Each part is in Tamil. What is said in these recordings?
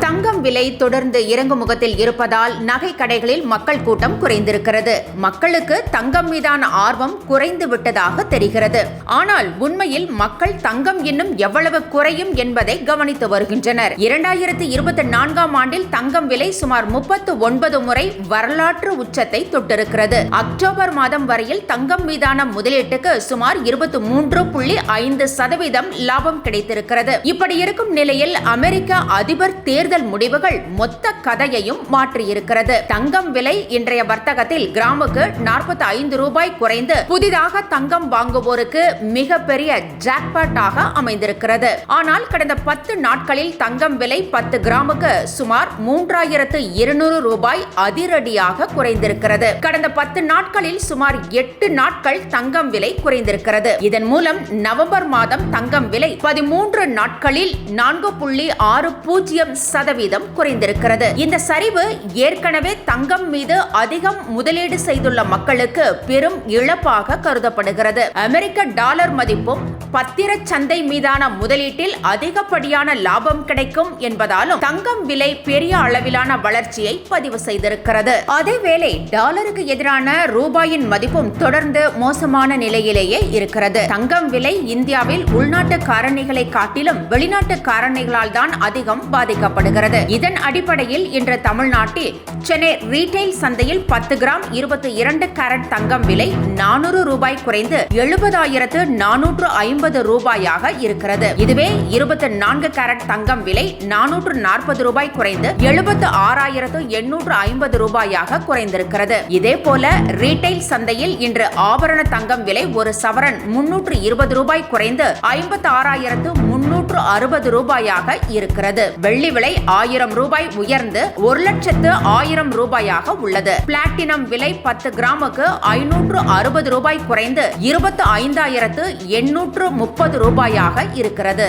தங்கம் விலை தொடர்ந்து இறங்குமுகத்தில் இருப்பதால் நகை கடைகளில் மக்கள் கூட்டம் குறைந்திருக்கிறது. மக்களுக்கு தங்கம் மீதான ஆர்வம் குறைந்து விட்டதாக தெரிகிறது. ஆனால் உண்மையில் மக்கள் தங்கம் இன்னும் எவ்வளவு குறையும் என்பதை கவனித்து வருகின்றனர். இரண்டாயிரத்தி இருபத்தி நான்காம் ஆண்டில் தங்கம் விலை சுமார் முப்பத்து ஒன்பது முறை வரலாற்று உச்சத்தை தொட்டிருக்கிறது. அக்டோபர் மாதம் வரையில் தங்கம் மீதான முதலீட்டுக்கு சுமார் இருபத்தி மூன்று புள்ளி ஐந்து சதவீதம் லாபம் கிடைத்திருக்கிறது. இப்படி இருக்கும் நிலையில் அமெரிக்க அதிபர் தேர்தல் முடிவுகள் மொத்த கதையையும் மாற்றியிருக்கிறது. தங்கம் விலை இன்றைய வர்த்தகத்தில் கிராமுக்கு நாற்பத்தி ஐந்து ரூபாய் குறைந்து புதிதாக தங்கம் வாங்குவோருக்கு மிகப்பெரிய ஜாக்பாட்டாக அமைந்திருக்கிறது. ஆனால் கடந்த பத்து நாட்களில் தங்கம் விலை பத்து கிராமுக்கு சுமார் மூன்றாயிரத்து இருநூறு ரூபாய் அதிரடியாக குறைந்திருக்கிறது. கடந்த பத்து நாட்களில் சுமார் எட்டு நாட்கள் தங்கம் விலை குறைந்திருக்கிறது. இதன் மூலம் நவம்பர் மாதம் தங்கம் விலை பதிமூன்று நாட்களில் நான்கு புள்ளி ஆறு பூஜ்ஜியம் சதவீதம் குறைந்திருக்கிறது. இந்த சரிவு ஏற்கனவே தங்கம் மீது அதிகம் முதலீடு செய்துள்ள மக்களுக்கு பெரும் இழப்பாக கருதப்படுகிறது. அமெரிக்க டாலர் மதிப்பும் பத்திரச் சந்தை மீதான முதலீட்டில் அதிகப்படியான லாபம் கிடைக்கும் என்பதாலும் தங்கம் விலை பெரிய அளவிலான வளர்ச்சியை பதிவு செய்திருக்கிறது. அதேவேளை டாலருக்கு எதிரான ரூபாயின் மதிப்பும் தொடர்ந்து மோசமான நிலையிலேயே இருக்கிறது. தங்கம் விலை இந்தியாவில் உள்நாட்டு காரணிகளை காட்டிலும் வெளிநாட்டு காரணிகளால் தான் அதிகம் பாதிக்கப்படுகிறது. இதன் அடிப்படையில் இன்று தமிழ்நாட்டில் சென்னை ரீட்டைல் சந்தையில் பத்து கிராம் இருபத்தி இரண்டு கேரட் தங்கம் விலை நானூறு ரூபாய் குறைந்து எழுபதாயிரத்து நானூற்று ஐம்பது ஐம்பது ரூபாயாக இருக்கிறது. இதுவே இருபத்தி நான்கு கேரட் தங்கம் விலை நானூற்று நாற்பது ரூபாய் குறைந்து எழுபத்து ஆறாயிரத்து எண்ணூற்று ஐம்பது ரூபாயாக குறைந்திருக்கிறது. இதே போல ரீட்டைல் சந்தையில் இன்று ஆபரண தங்கம் விலை ஒரு சவரன் முன்னூற்று இருபது ரூபாய் குறைந்து ஐம்பத்தி ஆறாயிரத்து முன்னூற்று அறுபது ரூபாயாக இருக்கிறது. வெள்ளி விலை ஆயிரம் ரூபாய் உயர்ந்து ஒரு லட்சத்து ஆயிரம் ரூபாயாக உள்ளது. பிளாட்டினம் விலை பத்து கிராமுக்கு ஐநூற்று அறுபது ரூபாய் குறைந்து இருபத்து ஐந்தாயிரத்து எண்ணூற்று முப்பது ரூபாயாக இருக்கிறது.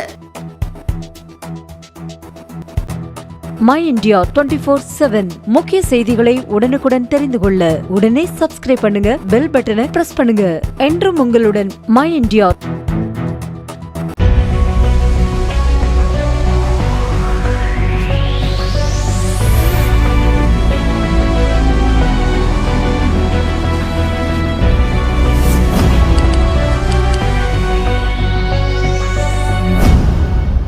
My India twenty four seven முக்கிய செய்திகளை உடனுக்குடன் தெரிந்து கொள்ள உடனே சப்ஸ்கிரைப் பண்ணுங்க பெல் பட்டனை பிரஸ் பண்ணுங்க. என்றும் உங்களுடன் மை இந்தியா